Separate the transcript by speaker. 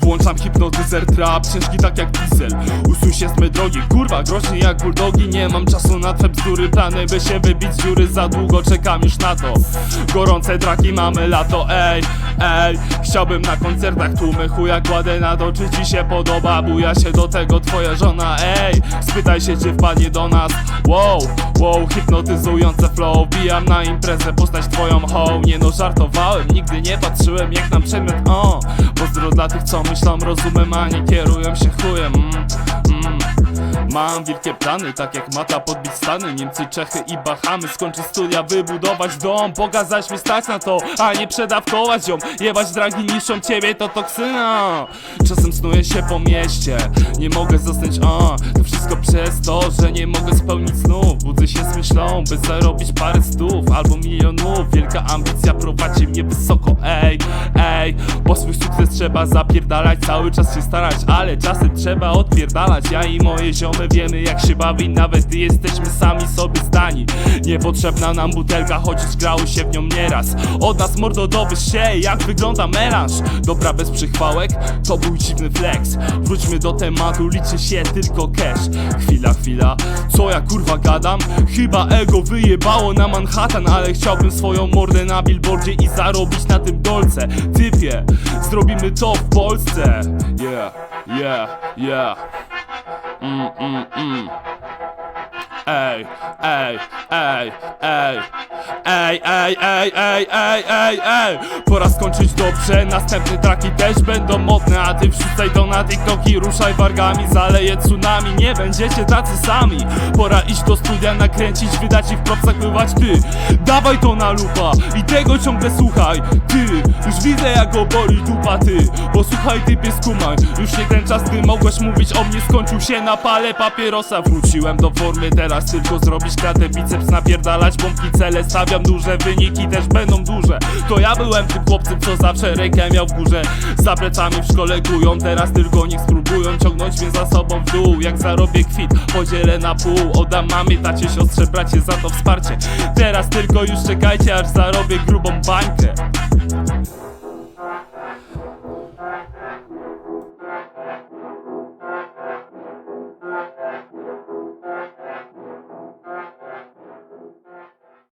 Speaker 1: Włączam hipnotyzer trap, ciężki tak jak diesel. Usuń się z drogi, kurwa, groźny jak bulldogi Nie mam czasu na twe bzdury, plany by się wybić z dziury. Za długo czekam już na to. Gorące draki, mamy lato, ej, ej. Chciałbym na koncertach tłumy chuja kładę na to. Czy ci się podoba, buja się do tego twoja żona, ej. Spytaj się, czy wpadnie do nas, wow, wow Hipnotyzujące flow, bijam na imprezę Postać twoją ho, nie no żartowałem Nigdy nie patrzyłem jak na przedmiot, o. Pozdro dla tych, co myślą rozumem, a nie kierują się chujem. Mm, mm. Mam wielkie plany, tak jak mata podbić Stany. Niemcy, Czechy i Bahamy Skończyć studia, wybudować dom. Pokazać mi stać na to, a nie przedawkować ją. Jebać dragi niszczą ciebie, to toksyna. Czasem snuję się po mieście Nie mogę zasnąć, a. To wszystko przez to, że nie mogę spełnić snów. Budzę się z myślą, by zarobić parę stów Albo milionów. Wielka ambicja prowadzi mnie wysoko, ej, ej trzeba zapierdalać Cały czas się starać, ale czasem trzeba odpierdalać. Ja i moje ziomy wiemy jak się bawi Nawet jesteśmy sami sobie zdani. Niepotrzebna nam butelka, chociaż grało się w nią nieraz. Od nas mordo się, jak wygląda melanż. Dobra bez przychwałek, to był dziwny flex. Wróćmy do tematu, liczy się tylko cash. Chwila, chwila, co ja kurwa gadam? Chyba ego wyjebało na Manhattan Ale chciałbym swoją mordę na billboardzie i zarobić na tym dolce. Typie, zrobimy to w Polsce Yeah, yeah, yeah. Mm, mm, mm. Ej, ej, ej, ej Ej, ej, ej, ej, ej, ej, ej. Pora skończyć dobrze, następne traki też będą modne. A ty wrzucaj to na TikToki, ruszaj wargami Zaleje tsunami, nie będziecie tacy sami. Pora iść do studia, nakręcić, wydać i w propsach pływać. Ty Dawaj to na lupa i tego ciągle słuchaj. Ty, już widzę jak go boli dupa ty. Posłuchaj ty pieskumaj, już nie ten czas gdy mogłeś mówić o mnie. Skończył się na pale papierosa. Wróciłem do formy, teraz tylko zrobić kratę. Biceps napierdalać, bombki cele Stawiam duże, wyniki też będą duże. To ja byłem tym chłopcem, co zawsze rękę miał w górze. Za w szkole kują, teraz tylko niech spróbują Ciągnąć mnie za sobą w dół, jak zarobię kwit Podzielę na pół, oddam mamie, tacie, siostrze, bracie za to wsparcie. Teraz tylko już czekajcie, aż zarobię grubą bańkę